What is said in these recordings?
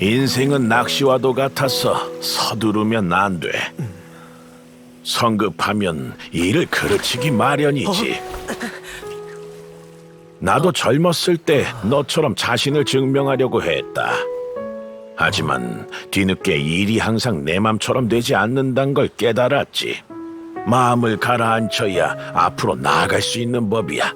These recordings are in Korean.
인생은 낚시와도 같아서 서두르면 안 돼. 성급하면 일을 그르치기 마련이지. 나도 젊었을 때 너처럼 자신을 증명하려고 했다. 하지만 뒤늦게 일이 항상 내 맘처럼 되지 않는단 걸 깨달았지. 마음을 가라앉혀야 앞으로 나아갈 수 있는 법이야.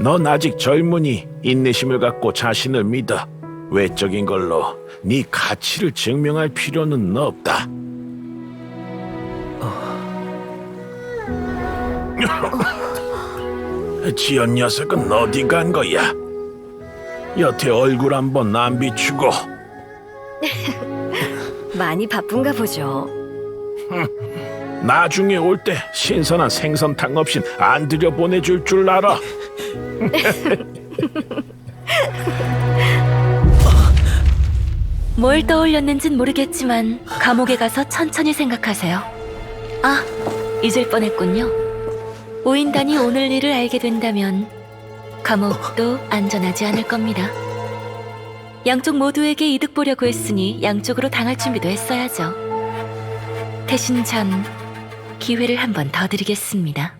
넌 아직 젊으니 인내심을 갖고 자신을 믿어. 외적인 걸로 네 가치를 증명할 필요는 없다. 지연 녀석은 어디 간 거야? 여태 얼굴 한번 안 비추고 많이 바쁜가 보죠. 나중에 올 때 신선한 생선탕 없인 안 들여 보내줄 줄 알아. 뭘 떠올렸는진 모르겠지만 감옥에 가서 천천히 생각하세요. 아, 잊을 뻔했군요. 오인단이 오늘 일을 알게 된다면 감옥도 안전하지 않을 겁니다. 양쪽 모두에게 이득 보려고 했으니 양쪽으로 당할 준비도 했어야죠. 대신 참 기회를 한 번 더 드리겠습니다.